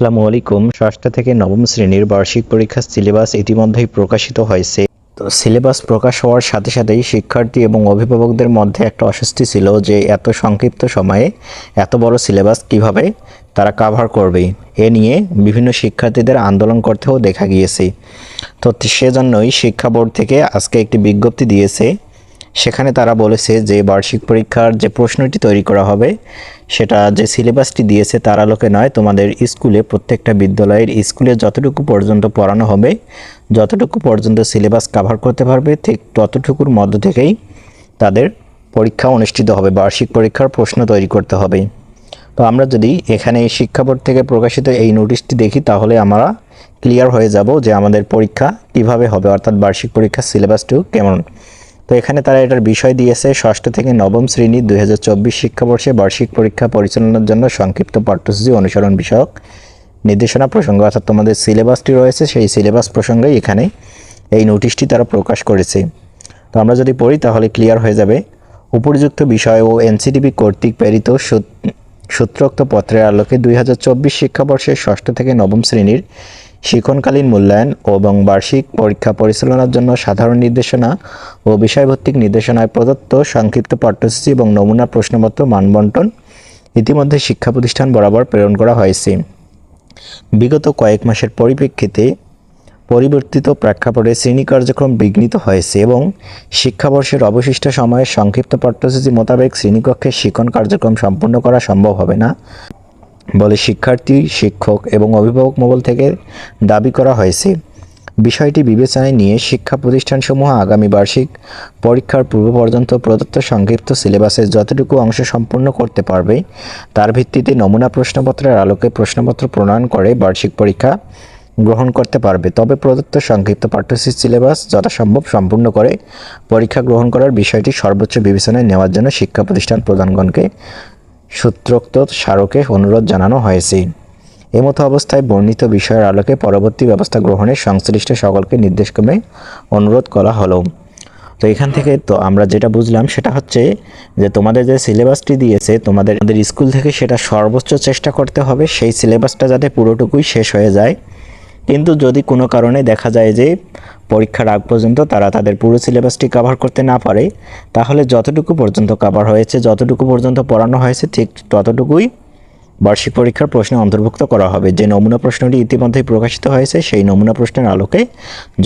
আসসালামু আলাইকুম। ষষ্ঠ থেকে নবম শ্রেণির বার্ষিক পরীক্ষার সিলেবাস ইতিমধ্যেই প্রকাশিত হয়েছে। তো সিলেবাস প্রকাশ হওয়ার সাথে সাথেই শিক্ষার্থী এবং অভিভাবকদের মধ্যে একটা অস্বস্তি ছিল যে এত সংক্ষিপ্ত সময়ে এত বড় সিলেবাস কীভাবে তারা কাভার করবে? এ নিয়ে বিভিন্ন শিক্ষার্থীদের আন্দোলন করতেও দেখা গিয়েছে। তো সেজন্যই শিক্ষা বোর্ড থেকে আজকে একটি বিজ্ঞপ্তি দিয়েছে সেখানে তারা বলেছে যে বার্ষিক পরীক্ষার যে প্রশ্নটি তৈরি করা হবে, সেটা যে সিলেবাসটি দিয়েছে তার আলোকে নয়, তোমাদের স্কুলে, প্রত্যেকটা বিদ্যালয়ের স্কুলে যতটুকু পর্যন্ত পড়ানো হবে, যতটুকু পর্যন্ত সিলেবাস কাভার করতে পারবে, ঠিক ততটুকুর মধ্য থেকেই তাদের পরীক্ষা অনুষ্ঠিত হবে, বার্ষিক পরীক্ষার প্রশ্ন তৈরি করতে হবে। তো আমরা যদি এখানে শিক্ষা বোর্ড থেকে প্রকাশিত এই নোটিশটি দেখি, তাহলে আমরা ক্লিয়ার হয়ে যাব যে আমাদের পরীক্ষা কীভাবে হবে, অর্থাৎ বার্ষিক পরীক্ষার সিলেবাসটিও কেমন। তো এখানে তারা এটার বিষয় দিয়েছে, ষষ্ঠ থেকে নবম শ্রেণি দুই হাজার চব্বিশ শিক্ষাবর্ষে বার্ষিক পরীক্ষা পরিচালনার জন্য সংক্ষিপ্ত পাঠ্যসূচি অনুসরণ বিষয়ক নির্দেশনা প্রসঙ্গ। অর্থাৎ তোমাদের সিলেবাসটি রয়েছে, সেই সিলেবাস প্রসঙ্গেই এখানে এই নোটিশটি তারা প্রকাশ করেছে। তো আমরা যদি পড়ি তাহলে ক্লিয়ার হয়ে যাবে। উপযুক্ত বিষয় ও এনসিটিভি কর্তৃক প্রেরিত সূত- সূত্রোক্ত পত্রের আলোকে দুই হাজার চব্বিশ শিক্ষাবর্ষের ষষ্ঠ থেকে নবম শ্রেণির শিক্ষণকালীন মূল্যায়ন এবং বার্ষিক পরীক্ষা পরিচালনার জন্য সাধারণ নির্দেশনা ও বিষয়ভিত্তিক নির্দেশনায় প্রদত্ত সংক্ষিপ্ত পাঠ্যসূচি এবং নমুনা প্রশ্নপত্র মানবন্টন ইতিমধ্যে শিক্ষা প্রতিষ্ঠান বরাবর প্রেরণ করা হয়েছে। বিগত কয়েক মাসের পরিপ্রেক্ষিতে পরিবর্তিত প্রেক্ষাপটে শ্রেণি কার্যক্রম বিঘ্নিত হয়েছে এবং শিক্ষাবর্ষের অবশিষ্ট সময়ে সংক্ষিপ্ত পাঠ্যসূচি মোতাবেক শ্রেণীকক্ষে শিক্ষণ কার্যক্রম সম্পন্ন করা সম্ভব হবে না বলে শিক্ষার্থী, শিক্ষক এবং অভিভাবক মহল থেকে দাবি করা হয়েছে। বিষয়টি বিবেচনায় নিয়ে শিক্ষা প্রতিষ্ঠানসমূহ আগামী বার্ষিক পরীক্ষার পূর্ব পর্যন্ত প্রদত্ত সংক্ষিপ্ত সিলেবাসের যতটুকু অংশ সম্পূর্ণ করতে পারবে, তার ভিত্তিতে নমুনা প্রশ্নপত্রের আলোকে প্রশ্নপত্র প্রণয়ন করে বার্ষিক পরীক্ষা গ্রহণ করতে পারবে। তবে প্রদত্ত সংক্ষিপ্ত পাঠ্যসূচি সিলেবাস যথাসম্ভব সম্পূর্ণ করে পরীক্ষা গ্রহণ করার বিষয়টি সর্বোচ্চ বিবেচনায় নেওয়ার জন্য শিক্ষা প্রতিষ্ঠান প্রধানগণকে সূত্রোক্ত স্মারকে অনুরোধ জানানো হয়েছে। এমতো অবস্থায় বর্ণিত বিষয়ের আলোকে পরবর্তী ব্যবস্থা গ্রহণের সংশ্লিষ্ট সকলকে নির্দেশক্রমে অনুরোধ করা হলো। তো এখান থেকে তো আমরা যেটা বুঝলাম সেটা হচ্ছে যে তোমাদের যে সিলেবাসটি দিয়েছে, তোমাদের স্কুল থেকে সেটা সর্বোচ্চ চেষ্টা করতে হবে, সেই সিলেবাসটা যাতে পুরোটুকুই শেষ হয়ে যায়। কিন্তু যদি কোনো কারণে দেখা যায় যে পরীক্ষার আগ পর্যন্ত তারা তাদের পুরো সিলেবাসটি কভার করতে না পারে, তাহলে যতটুকু পর্যন্ত কভার হয়েছে, যতটুকু পর্যন্ত পড়ানো হয়েছে, ঠিক ততটুকুই বার্ষিক পরীক্ষার প্রশ্নে অন্তর্ভুক্ত করা হবে। যে নমুনা প্রশ্নটি ইতিমধ্যেই প্রকাশিত হয়েছে, সেই নমুনা প্রশ্নের আলোকে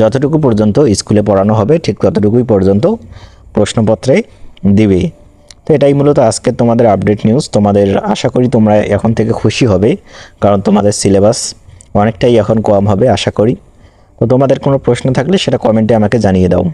যতটুকু পর্যন্ত স্কুলে পড়ানো হবে, ঠিক ততটুকুই পর্যন্ত প্রশ্নপত্রে দিবে। তো এটাই মূলত আজকে তোমাদের আপডেট নিউজ তোমাদের আশা করি তোমরা এখন থেকে খুশি হবে, কারণ তোমাদের সিলেবাস অনেকটাই এখন কম হবে, আশা করি। তো তোমাদের কোনো প্রশ্ন থাকলে সেটা কমেন্টে আমাকে জানিয়ে দাও।